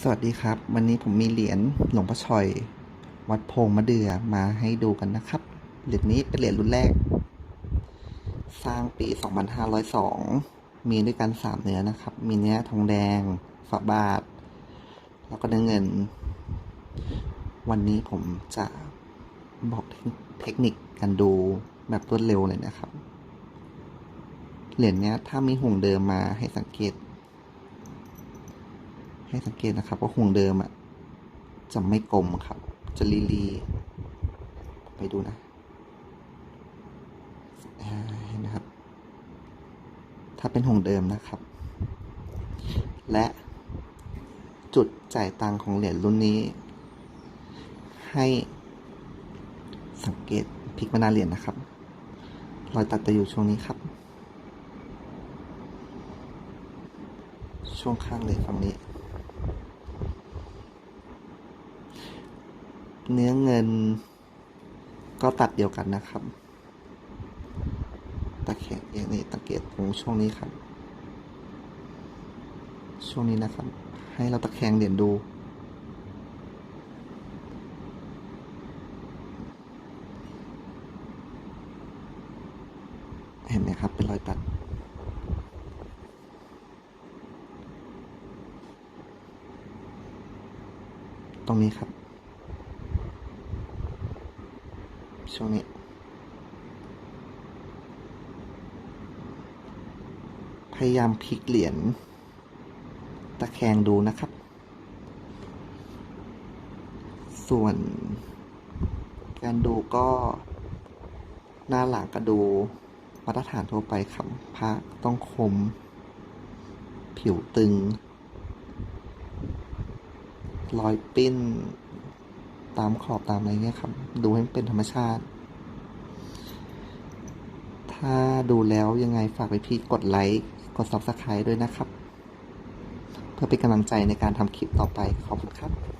สวัสดีครับ วันนี้ผมมีเหรียญหลวงพ่อชอย วัดโพงมะเดื่อมาให้ดูกันนะครับ เหรียญนี้เป็นเหรียญรุ่นแรก สร้างปี 2502 มีด้วยกัน 3 เนื้อนะครับ มีเนื้อทองแดงฝาบาท แล้วก็เนื้อเงิน วันนี้ผมจะบอกเทคนิคการดูแบบรวดเร็วเลยนะครับ เหรียญนี้ถ้ามีห่วงเดิมมาให้สังเกต ให้สังเกตนะครับว่าห่วงเดิมอะจะไม่กลมครับ จะลีลีไปดูนะเห็นไหมครับ ถ้าเป็นห่วงเดิมนะครับ และจุดจ่ายตังของเหรียญรุ่นนี้ ให้สังเกตพลิกมาหนาเหรียญนะครับ รอยตัดจะอยู่ช่วงนี้ครับ ช่วงข้างเลยฝั่งนี้ เนื้อเงิน ก็ตัดเดียวกันนะครับ ตะแคงเองนี่สังเกตตรงช่วงนี้ครับ ช่วงนี้นะครับ ให้เราตะแคงเหรียญดูเห็นไหมครับ เป็นรอยตัด ตรงนี้ครับ ช่วงนี้พยายามพลิกเหรียญตะแคงดูนะครับ ส่วนการดูก็หน้าหลังก็ดูมาตรฐานทั่วไปครับพระต้องคม ผิวตึง รอยปิ้น ตามขอบตามอะไรเงี้ยครับ ดูให้มันเป็นธรรมชาติ ถ้าดูแล้วยังไงฝากไปพี่กดไลค์ กด subscribe ด้วยนะครับ เพื่อเป็นกำลังใจในการทำคลิปต่อไป ขอบคุณครับ